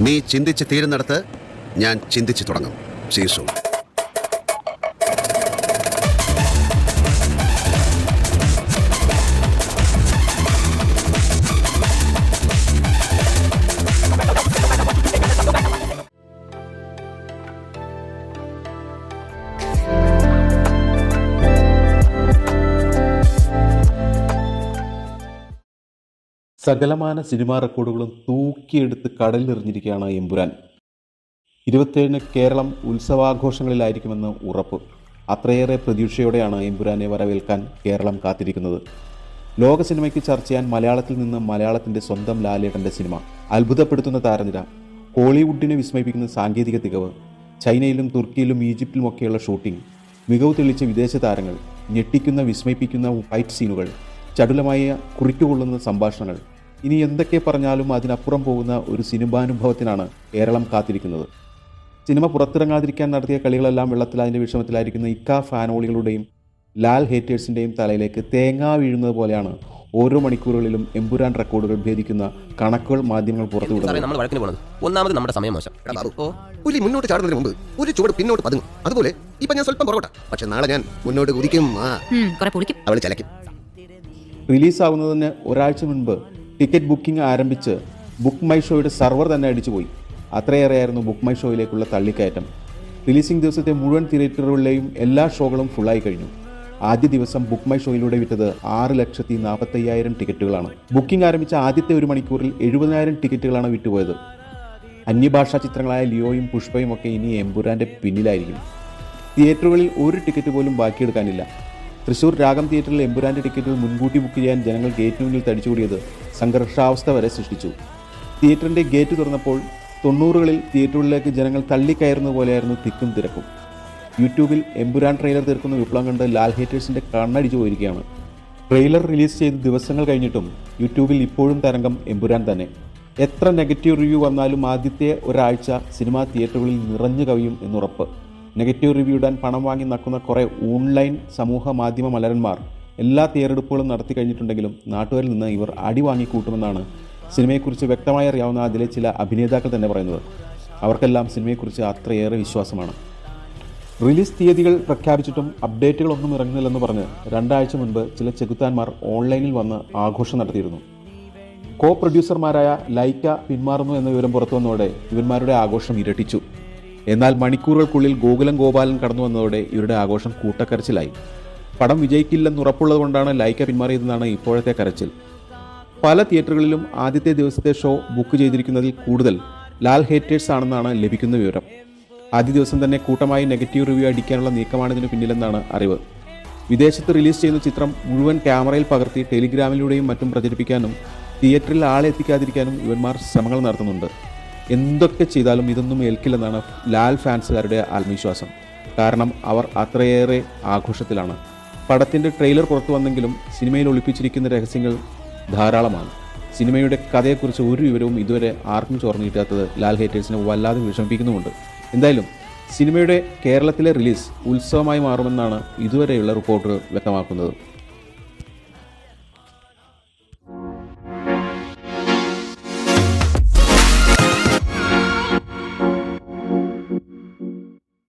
നീ ചിന്തിച്ച് തീരുന്നിടത്ത് ഞാൻ ചിന്തിച്ചു തുടങ്ങും. സീസു സകലമാന സിനിമാ റെക്കോർഡുകളും തൂക്കിയെടുത്ത് കടലിലെറിഞ്ഞിരിക്കുകയാണ് എമ്പുരാൻ. ഇരുപത്തേഴിന് കേരളം ഉത്സവാഘോഷങ്ങളിലായിരിക്കുമെന്ന് ഉറപ്പ്. അത്രയേറെ പ്രതീക്ഷയോടെയാണ് എമ്പുരാനെ വരവേൽക്കാൻ കേരളം കാത്തിരിക്കുന്നത്. ലോക സിനിമയ്ക്ക് ചർച്ച ചെയ്യാൻ മലയാളത്തിൽ നിന്ന് മലയാളത്തിന്റെ സ്വന്തം ലാലേട്ടന്റെ സിനിമ. അത്ഭുതപ്പെടുത്തുന്ന താരനിര. ഹോളിവുഡിനെ വിസ്മയിപ്പിക്കുന്ന സാങ്കേതിക തികവ്. ചൈനയിലും തുർക്കിയിലും ഈജിപ്തിലുമൊക്കെയുള്ള ഷൂട്ടിംഗ്. മികവ് തെളിച്ച വിദേശ താരങ്ങൾ. ഞെട്ടിക്കുന്ന വിസ്മയിപ്പിക്കുന്ന ഫൈറ്റ് സീനുകൾ. ചടുലമായ കുറിക്കുകൊള്ളുന്ന സംഭാഷണങ്ങൾ. ഇനി എന്തൊക്കെ പറഞ്ഞാലും അതിനപ്പുറം പോകുന്ന ഒരു സിനിമാനുഭവത്തിനാണ് കേരളം കാത്തിരിക്കുന്നത്. സിനിമ പുറത്തിറങ്ങാതിരിക്കാൻ നടത്തിയ കളികളെല്ലാം വെള്ളത്തിൽ അതിന്റെ വിഷമത്തിലായിരിക്കുന്ന ഇക്ക ഫാനോളികളുടെയും ലാൽ ഹേറ്റേഴ്സിന്റെയും തലയിലേക്ക് തേങ്ങ വീഴുന്നത് പോലെയാണ് ഓരോ മണിക്കൂറുകളിലും എമ്പുരാൻ റെക്കോർഡുകൾ ഭേദിക്കുന്ന കണക്കുകൾ മാധ്യമങ്ങൾ പുറത്തുവിടുന്നത് ഒന്നാമത് നമ്മുടെ സമയം മോശം. പുലി മുന്നോട്ട് ചാടുന്നതിന് മുമ്പ് ഒരു ചുവട് പിന്നോട്ട് പതുങ്ങും. അതുപോലെ ഇപ്പൊ ഞാൻ സ്വല്പം പുറകോട്ടാ. പക്ഷെ നാളെ ഞാൻ മുന്നോട്ട് കുതിക്കും. അവൾ ചലക്കും റിലീസാകുന്നതിന് ഒരാഴ്ച മുൻപ് ടിക്കറ്റ് ബുക്കിംഗ് ആരംഭിച്ച് ബുക്ക് മൈ ഷോയുടെ സെർവർ തന്നെ അടിച്ചുപോയി അത്രയേറെയായിരുന്നു ബുക്ക് മൈ ഷോയിലേക്കുള്ള തള്ളിക്കയറ്റം. റിലീസിംഗ് ദിവസത്തെ മുഴുവൻ തിയേറ്ററുകളിലെയും എല്ലാ ഷോകളും ഫുള്ളായി കഴിഞ്ഞു. ആദ്യ ദിവസം ബുക്ക് മൈ ഷോയിലൂടെ വിറ്റത് ആറ് ലക്ഷത്തി നാൽപ്പത്തയ്യായിരം ടിക്കറ്റുകളാണ്. ബുക്കിംഗ് ആരംഭിച്ച ആദ്യത്തെ ഒരു മണിക്കൂറിൽ എഴുപതിനായിരം ടിക്കറ്റുകളാണ് വിറ്റുപോയത്. അന്യഭാഷാ ചിത്രങ്ങളായ ലിയോയും പുഷ്പയും ഒക്കെ ഇനി എംപുരാന്റെ പിന്നിലായിരിക്കും. തിയേറ്ററുകളിൽ ഒരു ടിക്കറ്റ് പോലും ബാക്കിയെടുക്കാനില്ല. തൃശൂർ രാഗം തിയേറ്ററിൽ എമ്പുരാന്റെ ടിക്കറ്റുകൾ മുൻകൂട്ടി ബുക്ക് ചെയ്യാൻ ജനങ്ങൾ ഗേറ്റിന് മുന്നിൽ തടിച്ചുകൂടിയത് സംഘർഷാവസ്ഥ വരെ സൃഷ്ടിച്ചു. തിയേറ്ററിന്റെ ഗേറ്റ് തുറന്നപ്പോൾ തൊണ്ണൂറുകളിൽ തിയേറ്ററുകളിലേക്ക് ജനങ്ങൾ തള്ളിക്കയറുന്ന പോലെയായിരുന്നു തിക്കും തിരക്കും. യൂട്യൂബിൽ എമ്പുരാൻ ട്രെയിലർ തീർക്കുന്ന വിപ്ലവം കണ്ട് ലാൽ ഹേറ്റേഴ്സിന്റെ കണ്ണടിച്ചു പോയിരിക്കുകയാണ്. ട്രെയിലർ റിലീസ് ചെയ്ത് ദിവസങ്ങൾ കഴിഞ്ഞിട്ടും യൂട്യൂബിൽ ഇപ്പോഴും തരംഗം എമ്പുരാൻ തന്നെ. എത്ര നെഗറ്റീവ് റിവ്യൂ വന്നാലും ആദ്യത്തെ ഒരാഴ്ച സിനിമാ തിയേറ്ററുകളിൽ നിറഞ്ഞു കവിയും എന്നുറപ്പ്. നെഗറ്റീവ് റിവ്യൂ ഇടാൻ പണം വാങ്ങി നടക്കുന്ന കുറേ ഓൺലൈൻ സമൂഹ മാധ്യമ മലരന്മാർ എല്ലാ തയ്യാറെടുപ്പുകളും നടത്തി കഴിഞ്ഞിട്ടുണ്ടെങ്കിലും നാട്ടുകാരിൽ നിന്ന് ഇവർ അടി വാങ്ങിക്കൂട്ടുമെന്നാണ് സിനിമയെക്കുറിച്ച് വ്യക്തമായി അറിയാവുന്ന അതിലെ ചില അഭിനേതാക്കൾ തന്നെ പറയുന്നത്. അവർക്കെല്ലാം സിനിമയെക്കുറിച്ച് അത്രയേറെ വിശ്വാസമാണ്. റിലീസ് തീയതികൾ പ്രഖ്യാപിച്ചിട്ടും അപ്ഡേറ്റുകളൊന്നും ഇറങ്ങുന്നില്ലെന്ന് പറഞ്ഞ് രണ്ടാഴ്ച മുൻപ് ചില ചെകുത്താന്മാർ ഓൺലൈനിൽ വന്ന് ആഘോഷം നടത്തിയിരുന്നു. കോ പ്രൊഡ്യൂസർമാരായ ലൈക്ക പിന്മാറുന്നു എന്ന വിവരം പുറത്തുവന്നതോടെ ഇവന്മാരുടെ ആഘോഷം ഇരട്ടിച്ചു. എന്നാൽ മണിക്കൂറുകൾക്കുള്ളിൽ ഗോകുലം ഗോപാലൻ കടന്നു വന്നതോടെ ഇവരുടെ ആഘോഷം കൂട്ടക്കരച്ചിലായി. പടം വിജയിക്കില്ലെന്ന് ഉറപ്പുള്ളതുകൊണ്ടാണ് ലൈക്ക പിന്മാറിയതെന്നാണ് ഇപ്പോഴത്തെ കരച്ചിൽ. പല തിയേറ്ററുകളിലും ആദ്യത്തെ ദിവസത്തെ ഷോ ബുക്ക് ചെയ്തിരിക്കുന്നതിൽ കൂടുതൽ ലാൽ ഹേറ്റേഴ്സ് ആണെന്നാണ് ലഭിക്കുന്ന വിവരം. ആദ്യ ദിവസം തന്നെ കൂട്ടമായി നെഗറ്റീവ് റിവ്യൂ അടിക്കാനുള്ള നീക്കമാണ് ഇതിനു പിന്നിലെന്നാണ് അറിവ്. വിദേശത്ത് റിലീസ് ചെയ്യുന്ന ചിത്രം മുഴുവൻ ക്യാമറയിൽ പകർത്തി ടെലിഗ്രാമിലൂടെയും മറ്റും പ്രചരിപ്പിക്കാനും തിയേറ്ററിൽ ആളെ എത്തിക്കാതിരിക്കാനും ഇവന്മാർ ശ്രമങ്ങൾ നടത്തുന്നുണ്ട്. എന്തൊക്കെ ചെയ്താലും ഇതൊന്നും ഏൽക്കില്ലെന്നാണ് ലാൽ ഫാൻസുകാരുടെ ആത്മവിശ്വാസം. കാരണം അവർ അത്രയേറെ ആഘോഷത്തിലാണ്. പടത്തിന്റെ ട്രെയിലർ പുറത്തു വന്നെങ്കിലും സിനിമയിൽ ഒളിപ്പിച്ചിരിക്കുന്ന രഹസ്യങ്ങൾ ധാരാളമാണ്. സിനിമയുടെ കഥയെക്കുറിച്ച് ഒരു വിവരവും ഇതുവരെ ആർക്കും ചോർന്നു കിട്ടാത്തത് ലാൽ ഹേറ്റേഴ്സിനെ വല്ലാതെ വിഷമിപ്പിക്കുന്നുമുണ്ട്. എന്തായാലും സിനിമയുടെ കേരളത്തിലെ റിലീസ് ഉത്സവമായി മാറുമെന്നാണ് ഇതുവരെയുള്ള റിപ്പോർട്ടുകൾ വ്യക്തമാക്കുന്നത്.